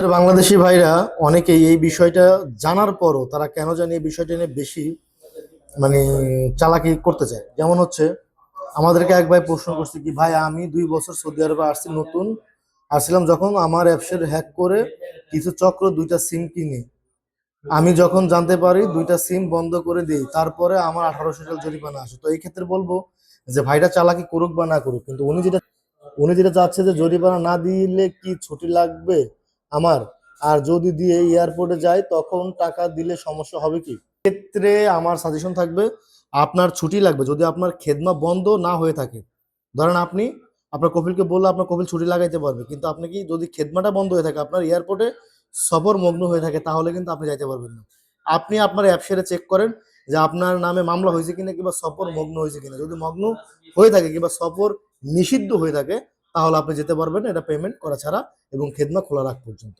বাংলাদেশি ভাইরা অনেকেই এই বিষয়টা জানার পরও তারা কেন জানি এই বিষয়টা নিয়ে বেশি মানে চালাকি করতে চায়। যেমন হচ্ছে, আমাদেরকে এক ভাই প্রশ্ন করছে কি, ভাই, আমি দুই বছর সৌদি আরবে আসছি নতুন। আসছিলাম যখন আমার অ্যাপসের হ্যাক করে কিছু চক্র, দুইটা সিম কিনে। আমি যখন জানতে পারি দুইটা সিম বন্ধ করে দিই, তারপরে আমার আঠারোশো টাকা জরিমানা আসে। তো এই ক্ষেত্রে বলব যে ভাইটা চালাকি করুক বা না করুক, কিন্তু উনি যেটা উনি যেটা চাচ্ছে যে, জরিমানা না দিলে কি ছুটি লাগবে? আমার। আর যদি দিয়ে এয়ারপোর্টে যাই, তখন টাকা দিলে সমস্যা হবে কি? ক্ষেত্রে আমার সাজেশন থাকবে, আপনার ছুটি লাগবে। যদি আপনার খেদমা বন্ধ না হয়ে থাকে, ধরেন আপনি, আপনার কপিলকে বললে আপনার কপিল ছুটি লাগাইতে পারবে, কিন্তু আপনি কি যদি খেদমাটা বন্ধ হয়ে থাকে, আপনার এয়ারপোর্টে সফর মগ্ন হয়ে থাকে, তাহলে কিন্তু আপনি যাইতে পারবেন না। আপনি আপনার অ্যাপসেরে চেক করেন যে আপনার নামে মামলা হয়েছে কিনা, কিংবা সফর মগ্ন হয়েছে কিনা। যদি মগ্ন হয়ে থাকে, কিংবা সফর নিষিদ্ধ হয়ে থাকে তাহলে আপনি যেতে পারবেন এটা পেমেন্ট করা ছাড়া এবং খেদমা খোলা রাখ পর্যন্ত।